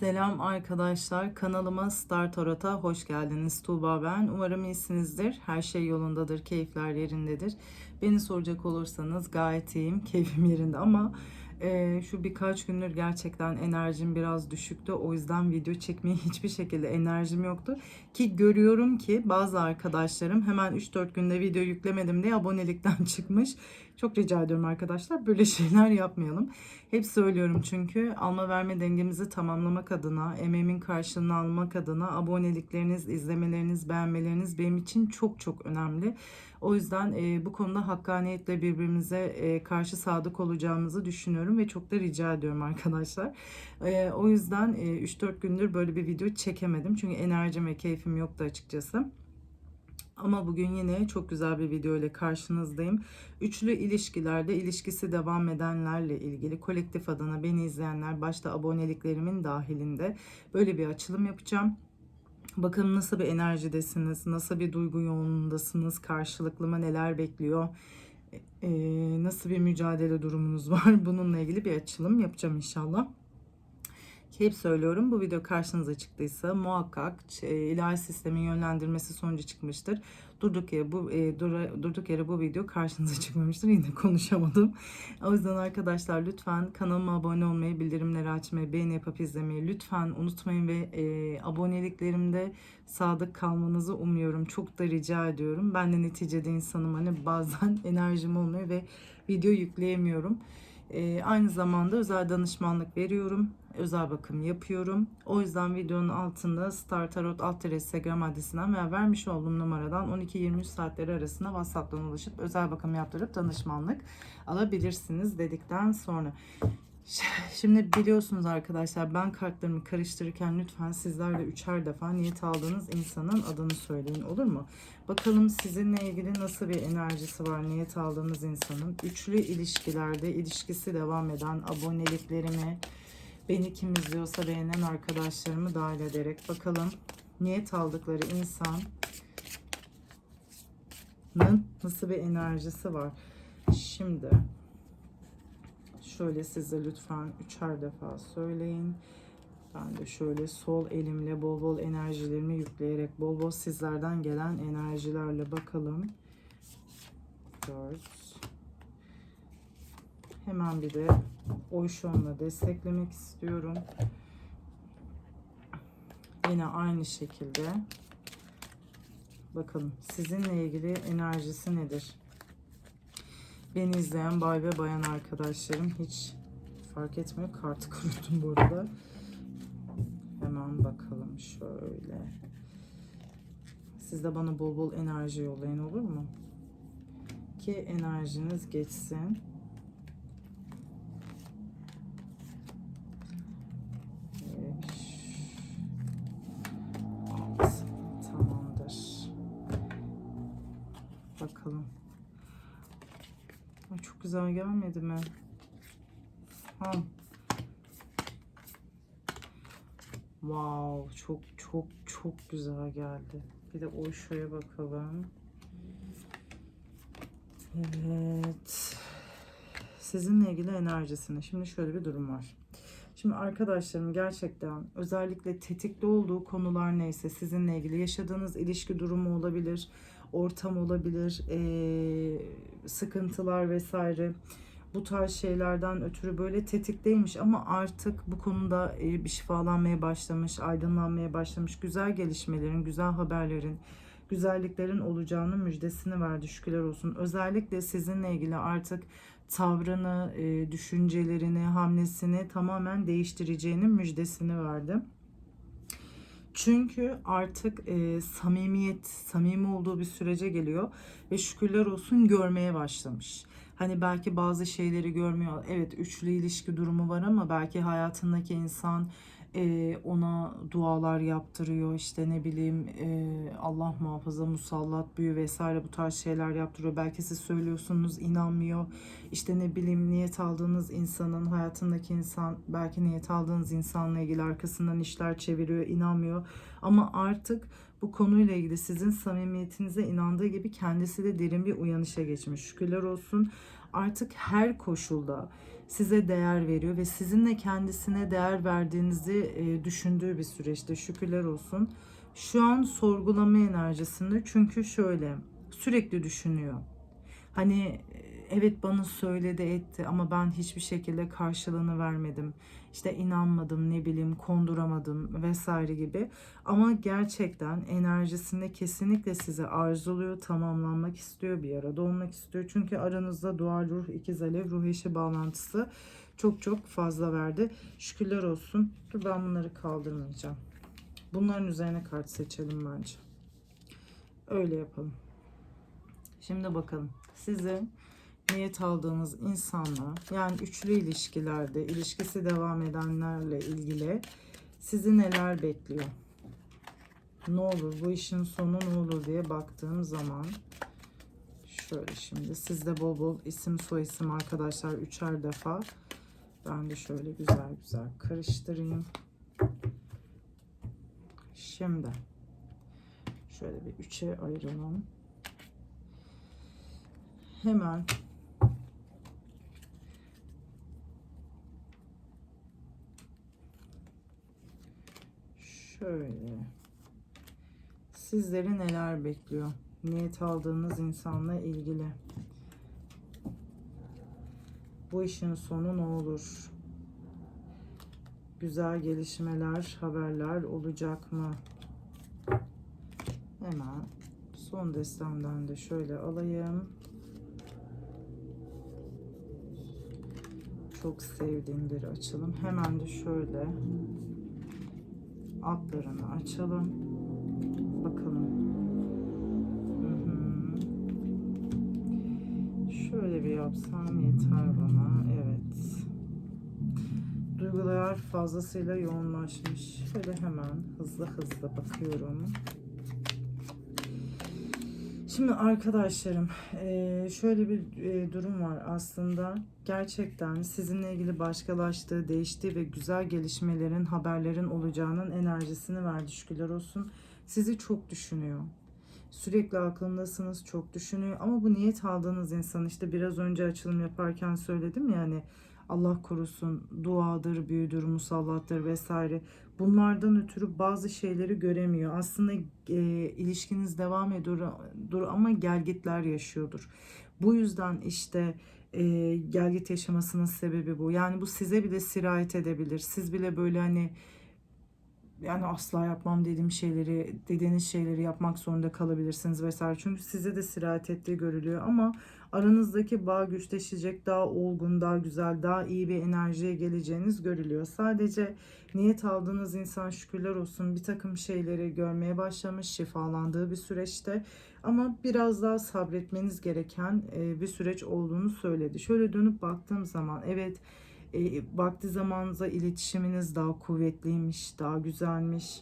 Selam arkadaşlar. Kanalıma Star Tarot'a hoş geldiniz. Tuğba ben. Umarım iyisinizdir. Her şey yolundadır. Keyifler yerindedir. Beni soracak olursanız gayet iyiyim. Keyfim yerinde ama e, şu birkaç gündür gerçekten enerjim biraz düşüktü. O yüzden video çekmeye hiçbir şekilde enerjim yoktu. Ki görüyorum ki bazı arkadaşlarım hemen 3-4 günde video yüklemedim diye abonelikten çıkmış. Çok rica ediyorum arkadaşlar böyle şeyler yapmayalım. Hep söylüyorum çünkü alma verme dengemizi tamamlamak adına, emeğimin karşılığını almak adına abonelikleriniz, izlemeleriniz, beğenmeleriniz benim için çok çok önemli. O yüzden e, bu konuda hakkaniyetle birbirimize e, karşı sadık olacağımızı düşünüyorum ve çok da rica ediyorum arkadaşlar. E, o yüzden e, 3-4 gündür böyle bir video çekemedim çünkü enerjim ve keyfim yoktu açıkçası. Ama bugün yine çok güzel bir video ile karşınızdayım. Üçlü ilişkilerde ilişkisi devam edenlerle ilgili kolektif adına beni izleyenler başta aboneliklerimin dahilinde böyle bir açılım yapacağım. Bakalım nasıl bir enerjidesiniz, nasıl bir duygu yoğunluğundasınız, karşılıklı mı neler bekliyor, ee, nasıl bir mücadele durumunuz var bununla ilgili bir açılım yapacağım inşallah. Hep söylüyorum bu video karşınıza çıktıysa muhakkak e, ilahi sistemin yönlendirmesi sonucu çıkmıştır. Durduk yere bu e, dura, durduk yere bu video karşınıza çıkmamıştır. Yine konuşamadım. O yüzden arkadaşlar lütfen kanalıma abone olmayı, bildirimleri açmayı, beğeni yapıp izlemeyi lütfen unutmayın ve e, aboneliklerimde sadık kalmanızı umuyorum. Çok da rica ediyorum. Ben de neticede insanım hani bazen enerjim olmuyor ve video yükleyemiyorum. E, aynı zamanda özel danışmanlık veriyorum. Özel bakım yapıyorum. O yüzden videonun altında Star Tarot alt Instagram adresinden veya vermiş olduğum numaradan 12-23 saatleri arasında WhatsApp'tan ulaşıp özel bakım yaptırıp danışmanlık alabilirsiniz dedikten sonra. Şimdi biliyorsunuz arkadaşlar ben kartlarımı karıştırırken lütfen sizler de üçer defa niyet aldığınız insanın adını söyleyin olur mu? Bakalım sizinle ilgili nasıl bir enerjisi var niyet aldığınız insanın. Üçlü ilişkilerde ilişkisi devam eden aboneliklerimi beni kim izliyorsa beğenen arkadaşlarımı dahil ederek bakalım niyet aldıkları insanın nasıl bir enerjisi var. Şimdi Şöyle size lütfen üçer defa söyleyin. Ben de şöyle sol elimle bol bol enerjilerimi yükleyerek bol bol sizlerden gelen enerjilerle bakalım. 4 Hemen bir de Oyşon'la desteklemek istiyorum. Yine aynı şekilde bakalım sizinle ilgili enerjisi nedir? Beni izleyen bay ve bayan arkadaşlarım hiç fark etmiyor. Kartı kuruttum bu arada. Hemen bakalım şöyle. Siz de bana bol bol enerji yollayın olur mu? Ki enerjiniz geçsin. Güzel gelmedi mi? Ha. Wow, çok çok çok güzel geldi. Bir de o şuraya bakalım. Evet. Sizinle ilgili enerjisini. Şimdi şöyle bir durum var. Şimdi arkadaşlarım gerçekten özellikle tetikli olduğu konular neyse sizinle ilgili yaşadığınız ilişki durumu olabilir, ortam olabilir, ee, sıkıntılar vesaire bu tarz şeylerden ötürü böyle tetikteymiş ama artık bu konuda bir şifalanmaya başlamış, aydınlanmaya başlamış, güzel gelişmelerin, güzel haberlerin, güzelliklerin olacağını müjdesini verdi şükürler olsun. Özellikle sizinle ilgili artık tavrını, düşüncelerini, hamlesini tamamen değiştireceğinin müjdesini verdi. Çünkü artık e, samimiyet, samimi olduğu bir sürece geliyor ve şükürler olsun görmeye başlamış. Hani belki bazı şeyleri görmüyor. Evet üçlü ilişki durumu var ama belki hayatındaki insan e, ona dualar yaptırıyor işte ne bileyim e, Allah muhafaza musallat büyü vesaire bu tarz şeyler yaptırıyor. Belki siz söylüyorsunuz inanmıyor. İşte ne bileyim niyet aldığınız insanın hayatındaki insan belki niyet aldığınız insanla ilgili arkasından işler çeviriyor inanmıyor. Ama artık bu konuyla ilgili sizin samimiyetinize inandığı gibi kendisi de derin bir uyanışa geçmiş. Şükürler olsun. Artık her koşulda size değer veriyor ve sizinle kendisine değer verdiğinizi e, düşündüğü bir süreçte şükürler olsun. Şu an sorgulama enerjisinde çünkü şöyle sürekli düşünüyor. Hani e, evet bana söyledi etti ama ben hiçbir şekilde karşılığını vermedim. İşte inanmadım ne bileyim konduramadım vesaire gibi. Ama gerçekten enerjisinde kesinlikle sizi arzuluyor, tamamlanmak istiyor, bir arada olmak istiyor. Çünkü aranızda dual ruh, ikiz alev, ruh eşi bağlantısı çok çok fazla verdi. Şükürler olsun. Dur ben bunları kaldırmayacağım. Bunların üzerine kart seçelim bence. Öyle yapalım. Şimdi bakalım. Sizin niyet aldığınız insanlar yani üçlü ilişkilerde ilişkisi devam edenlerle ilgili sizi neler bekliyor? Ne olur bu işin sonu ne olur diye baktığım zaman şöyle şimdi sizde bol bol isim soy isim arkadaşlar üçer defa ben de şöyle güzel güzel karıştırayım. Şimdi şöyle bir üçe ayıralım. Hemen şöyle sizleri neler bekliyor? Niyet aldığınız insanla ilgili. Bu işin sonu ne olur? Güzel gelişmeler, haberler olacak mı? Hemen son destemden de şöyle alayım. Çok sevdiğim bir açılım. Hemen de şöyle altlarını açalım. Bakalım. Şöyle bir yapsam yeter bana. Evet. Duygular fazlasıyla yoğunlaşmış. Şöyle hemen hızlı hızlı bakıyorum. Şimdi arkadaşlarım eee, şöyle bir eee, durum var aslında gerçekten sizinle ilgili başkalaştığı, değiştiği ve güzel gelişmelerin, haberlerin olacağının enerjisini verdi şükürler olsun. Sizi çok düşünüyor. Sürekli aklındasınız, çok düşünüyor ama bu niyet aldığınız insan işte biraz önce açılım yaparken söyledim yani Allah korusun duadır, büyüdür, musallattır vesaire. Bunlardan ötürü bazı şeyleri göremiyor. Aslında e, ilişkiniz devam ediyor ama gelgitler yaşıyordur. Bu yüzden işte e, gelgit yaşamasının sebebi bu. Yani bu size bile sirayet edebilir. Siz bile böyle hani yani asla yapmam dediğim şeyleri, dediğiniz şeyleri yapmak zorunda kalabilirsiniz vesaire. Çünkü size de sirayet ettiği görülüyor ama aranızdaki bağ güçleşecek, daha olgun, daha güzel, daha iyi bir enerjiye geleceğiniz görülüyor. Sadece niyet aldığınız insan şükürler olsun bir takım şeyleri görmeye başlamış, şifalandığı bir süreçte ama biraz daha sabretmeniz gereken bir süreç olduğunu söyledi. Şöyle dönüp baktığım zaman evet e, vakti zamanınıza iletişiminiz daha kuvvetliymiş, daha güzelmiş.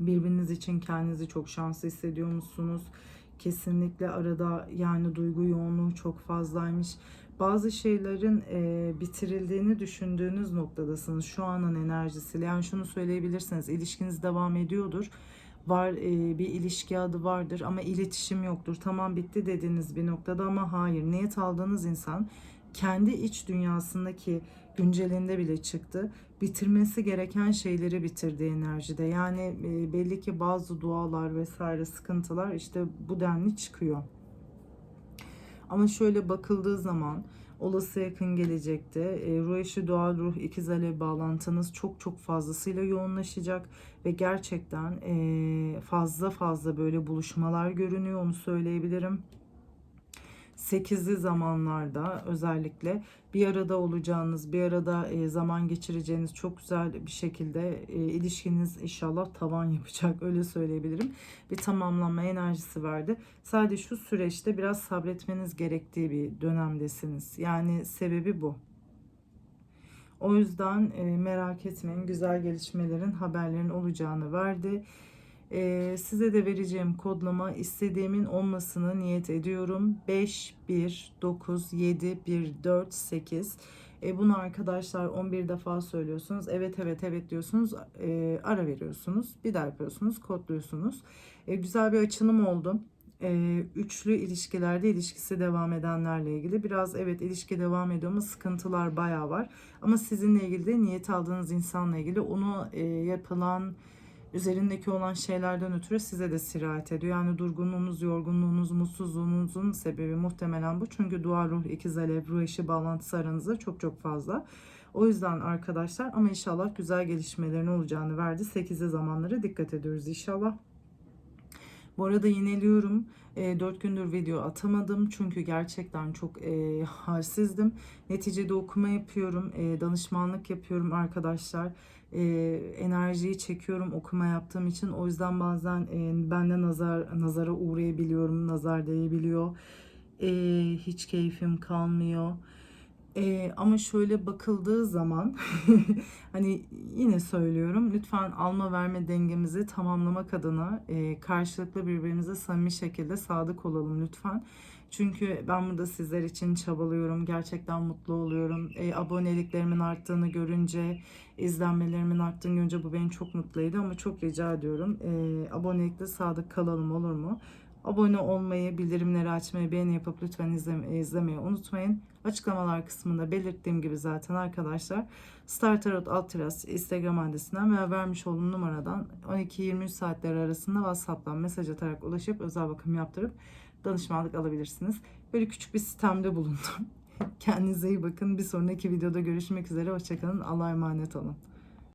Birbiriniz için kendinizi çok şanslı hissediyor musunuz? Kesinlikle arada yani duygu yoğunluğu çok fazlaymış. Bazı şeylerin e, bitirildiğini düşündüğünüz noktadasınız şu anın enerjisiyle. Yani şunu söyleyebilirsiniz ilişkiniz devam ediyordur var e, bir ilişki adı vardır ama iletişim yoktur. Tamam bitti dediğiniz bir noktada ama hayır. Niyet aldığınız insan kendi iç dünyasındaki güncelinde bile çıktı. Bitirmesi gereken şeyleri bitirdi enerjide. Yani e, belli ki bazı dualar vesaire sıkıntılar işte bu denli çıkıyor. Ama şöyle bakıldığı zaman olası yakın gelecekte e, ruh eşi doğal ruh ikiz alev bağlantınız çok çok fazlasıyla yoğunlaşacak ve gerçekten e, fazla fazla böyle buluşmalar görünüyor onu söyleyebilirim. 8'li zamanlarda özellikle bir arada olacağınız, bir arada e, zaman geçireceğiniz çok güzel bir şekilde e, ilişkiniz inşallah tavan yapacak öyle söyleyebilirim. Bir tamamlanma enerjisi verdi. Sadece şu süreçte biraz sabretmeniz gerektiği bir dönemdesiniz. Yani sebebi bu. O yüzden e, merak etmeyin güzel gelişmelerin haberlerin olacağını verdi. Ee, size de vereceğim kodlama istediğimin olmasını niyet ediyorum. 5, 1, 9, 7, 1, 4, 8. E, bunu arkadaşlar 11 defa söylüyorsunuz. Evet evet evet diyorsunuz. E, ara veriyorsunuz. Bir daha yapıyorsunuz. Kodluyorsunuz. E, güzel bir açılım oldu. e, üçlü ilişkilerde ilişkisi devam edenlerle ilgili. Biraz evet ilişki devam ediyor ama sıkıntılar bayağı var. Ama sizinle ilgili de niyet aldığınız insanla ilgili onu e, yapılan üzerindeki olan şeylerden ötürü size de sirayet ediyor. Yani durgunluğunuz, yorgunluğunuz, mutsuzluğunuzun sebebi muhtemelen bu. Çünkü dual ruh, ikiz alev, ruh eşi bağlantısı aranızda çok çok fazla. O yüzden arkadaşlar ama inşallah güzel gelişmelerin olacağını verdi. 8'e zamanlara dikkat ediyoruz inşallah. Bu arada yineliyorum. E, 4 gündür video atamadım çünkü gerçekten çok e, halsizdim. Neticede okuma yapıyorum, e, danışmanlık yapıyorum arkadaşlar. E, enerjiyi çekiyorum okuma yaptığım için. O yüzden bazen e, ben de nazar nazara uğrayabiliyorum, nazar değebiliyor. E, hiç keyfim kalmıyor. Ee, ama şöyle bakıldığı zaman hani yine söylüyorum lütfen alma verme dengemizi tamamlamak adına e, karşılıklı birbirimize samimi şekilde sadık olalım lütfen. Çünkü ben burada sizler için çabalıyorum. Gerçekten mutlu oluyorum. E, aboneliklerimin arttığını görünce, izlenmelerimin arttığını görünce bu beni çok mutlu ediyor. Ama çok rica ediyorum. E, abonelikte sadık kalalım olur mu? Abone olmayı, bildirimleri açmayı, beğeni yapıp lütfen izleme, izlemeyi unutmayın. Açıklamalar kısmında belirttiğim gibi zaten arkadaşlar Star Tarot alt Instagram adresinden veya vermiş olduğum numaradan 12-23 saatler arasında WhatsApp'tan mesaj atarak ulaşıp özel bakım yaptırıp danışmanlık alabilirsiniz. Böyle küçük bir sistemde bulundum. Kendinize iyi bakın. Bir sonraki videoda görüşmek üzere. Hoşçakalın. Allah'a emanet olun.